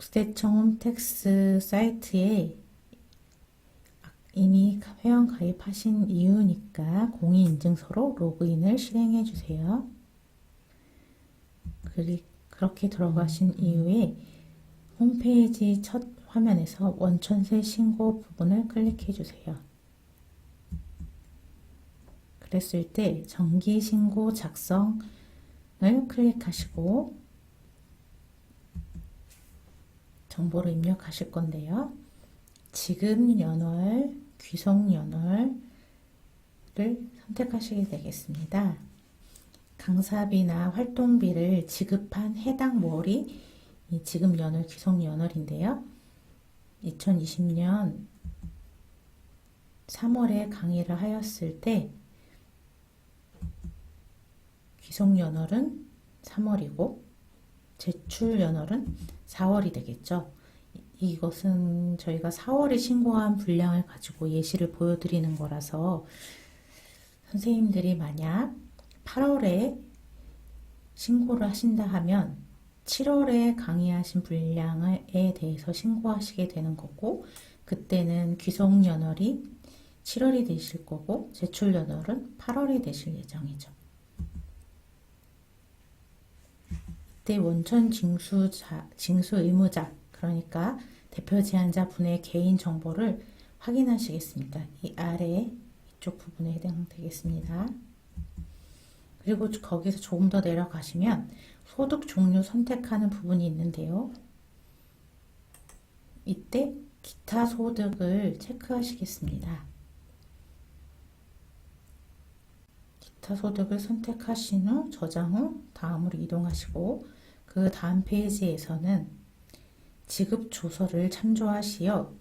국세청 홈택스 사이트에 이미 회원 가입하신 이유니까 공인인증서로 로그인을 실행해 주세요. 그렇게 들어가신 이후에 홈페이지 첫 화면에서 원천세 신고 부분을 클릭해 주세요. 그랬을 때 정기 신고 작성을 클릭하시고 정보를 입력하실 건데요. 지급 연월, 귀속 연월을 선택하시게 되겠습니다. 강사비나 활동비를 지급한 해당 월이 이 지급 연월, 귀속 연월인데요. 2020년 3월에 강의를 하였을 때 귀속 연월은 3월이고 제출 연월은 4월이 되겠죠. 이것은 저희가 4월에 신고한 분량을 가지고 예시를 보여드리는 거라서 선생님들이 만약 8월에 신고를 하신다 하면 7월에 강의하신 분량에 대해서 신고하시게 되는 거고 그때는 귀속 연월이 7월이 되실 거고 제출 연월은 8월이 되실 예정이죠. 원천 징수자, 징수 의무자, 그러니까 대표 제한자 분의 개인 정보를 확인하시겠습니다. 이 아래 이쪽 부분에 해당되겠습니다. 그리고 거기서 조금 더 내려가시면 소득 종류 선택하는 부분이 있는데요. 이때 기타 소득을 체크하시겠습니다. 기타 소득을 선택하신 후 저장 후 다음으로 이동하시고 그 다음 페이지에서는 지급 조서를 참조하시어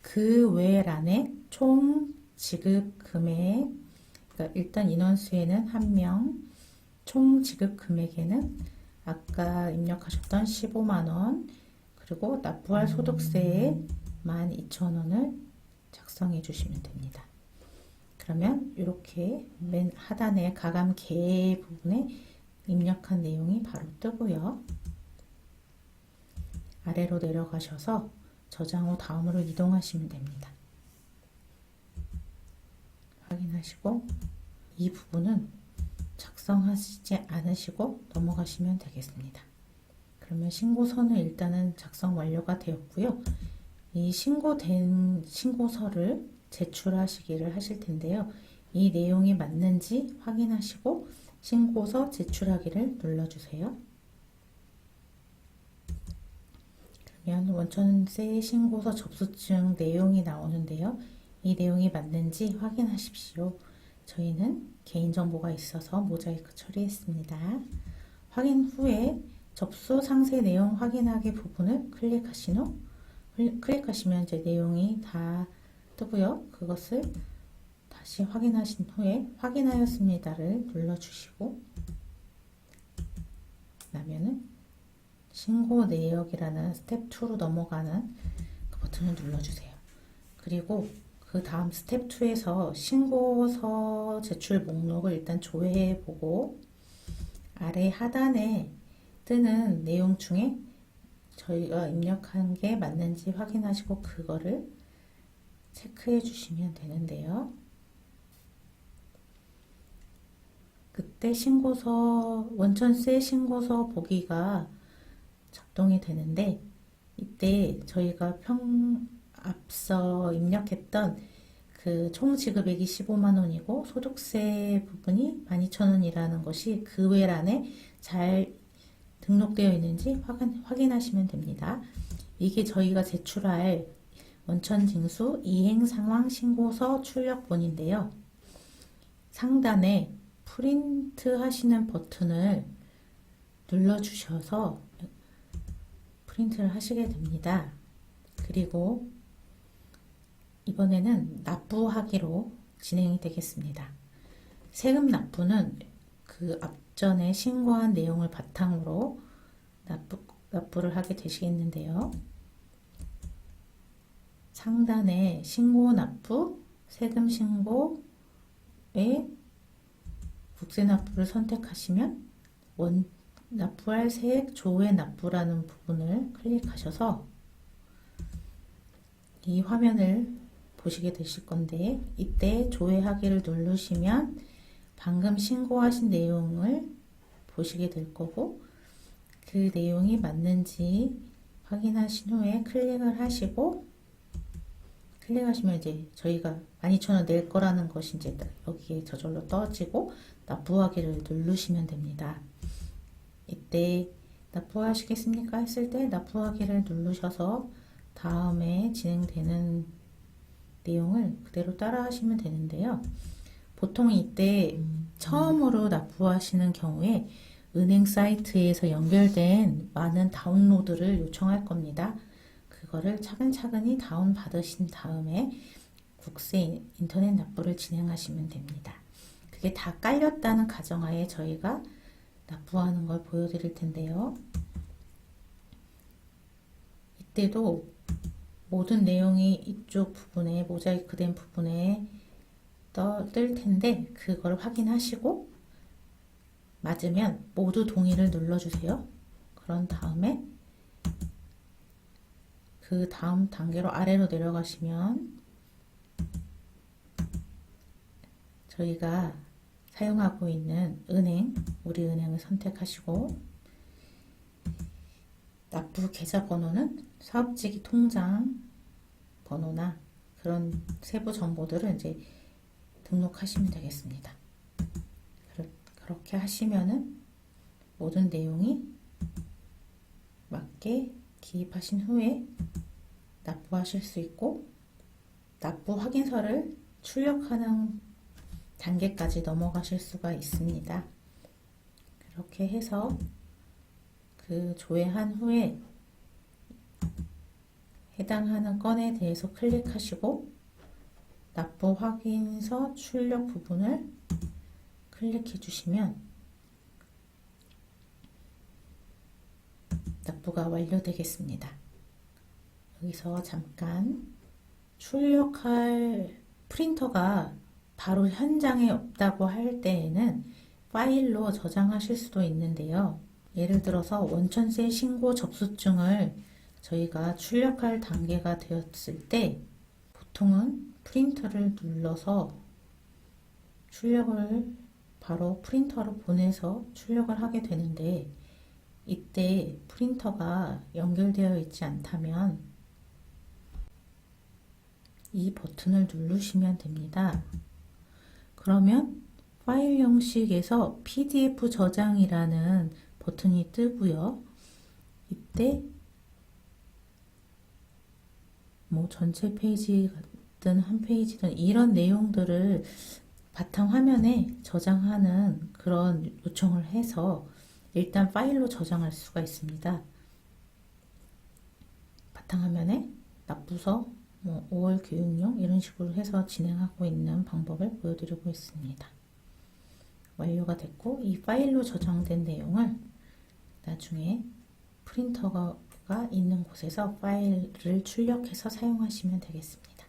그 외 란에 총 지급 금액 그러니까 일단 인원수에는 한 명, 총 지급 금액에는 아까 입력하셨던 15만 원 그리고 납부할 소득세에 12,000원을 작성해 주시면 됩니다. 그러면 이렇게 맨 하단에 가감 개 부분에 입력한 내용이 바로 뜨고요. 아래로 내려가셔서 저장 후 다음으로 이동하시면 됩니다. 확인하시고 이 부분은 작성하시지 않으시고 넘어가시면 되겠습니다. 그러면 신고서는 일단은 작성 완료가 되었고요. 이 신고된 신고서를 제출하시기를 하실 텐데요. 이 내용이 맞는지 확인하시고 신고서 제출하기를 눌러주세요. 그러면 원천세 신고서 접수증 내용이 나오는데요. 이 내용이 맞는지 확인하십시오. 저희는 개인정보가 있어서 모자이크 처리했습니다. 확인 후에 접수 상세 내용 확인하기 부분을 클릭하신 후 클릭하시면 이제 내용이 다 뜨고요. 그것을 다시 확인하신 후에 확인하였습니다를 눌러주시고 그다음에는 신고 내역이라는 스텝 2로 넘어가는 그 버튼을 눌러주세요. 그리고 그 다음 스텝 2에서 신고서 제출 목록을 일단 조회해 보고 아래 하단에 뜨는 내용 중에 저희가 입력한 게 맞는지 확인하시고 그거를 체크해 주시면 되는데요. 그때 신고서, 원천세 신고서 보기가 작동이 되는데 이때 저희가 평, 앞서 입력했던 그 총 지급액이 15만 원이고 소득세 부분이 12,000원이라는 것이 그 외란에 잘 등록되어 있는지 확인, 확인하시면 됩니다. 이게 저희가 제출할 원천징수 이행상황 신고서 출력본인데요. 상단에 프린트 하시는 버튼을 눌러주셔서 프린트를 하시게 됩니다. 그리고 이번에는 납부하기로 진행이 되겠습니다. 세금 납부는 그 앞전에 신고한 내용을 바탕으로 납부, 납부를 하게 되시겠는데요. 상단에 신고 납부, 세금 신고에 국세 납부를 선택하시면 원 납부할 세액 조회 납부라는 부분을 클릭하셔서 이 화면을 보시게 되실 건데 이때 조회하기를 누르시면 방금 신고하신 내용을 보시게 될 거고 그 내용이 맞는지 확인하신 후에 클릭을 하시고 클릭하시면 이제 저희가 12,000원 낼 거라는 것이 이제 여기에 저절로 떠지고 납부하기를 누르시면 됩니다. 이때 납부하시겠습니까? 했을 때 납부하기를 누르셔서 다음에 진행되는 내용을 그대로 따라 하시면 되는데요. 보통 이때 처음으로 납부하시는 경우에 은행 사이트에서 연결된 많은 다운로드를 요청할 겁니다. 그거를 차근차근히 다운 받으신 다음에 국세 인터넷 납부를 진행하시면 됩니다. 그게 다 깔렸다는 가정하에 저희가 납부하는 걸 보여드릴 텐데요. 이때도 모든 내용이 이쪽 부분에 모자이크 된 부분에 떠뜰 텐데 그걸 확인하시고 맞으면 모두 동의를 눌러주세요. 그런 다음에 그 다음 단계로 아래로 내려가시면 저희가 사용하고 있는 은행, 우리 은행을 선택하시고 납부 계좌 번호는 사업지기 통장 번호나 그런 세부 정보들을 이제 등록하시면 되겠습니다. 그렇- 그렇게 하시면은 모든 내용이 맞게 기입하신 후에 납부하실 수 있고 납부 확인서를 출력하는 단계까지 넘어가실 수가 있습니다. 그렇게 해서 그 조회한 후에 해당하는 건에 대해서 클릭하시고 납부 확인서 출력 부분을 클릭해 주시면 납부가 완료되겠습니다. 여기서 잠깐 출력할 프린터가 바로 현장에 없다고 할 때에는 파일로 저장하실 수도 있는데요. 예를 들어서 원천세 신고 접수증을 저희가 출력할 단계가 되었을 때 보통은 프린터를 눌러서 출력을 바로 프린터로 보내서 출력을 하게 되는데 이때 프린터가 연결되어 있지 않다면 이 버튼을 누르시면 됩니다. 그러면 파일 형식에서 PDF 저장이라는 버튼이 뜨고요. 이때 뭐 전체 페이지든 한 페이지든 이런 내용들을 바탕 화면에 저장하는 그런 요청을 해서 일단 파일로 저장할 수가 있습니다. 바탕화면에 납부서, 뭐 5월 교육용 이런 식으로 해서 진행하고 있는 방법을 보여드리고 있습니다. 완료가 됐고 이 파일로 저장된 내용을 나중에 프린터가 있는 곳에서 파일을 출력해서 사용하시면 되겠습니다.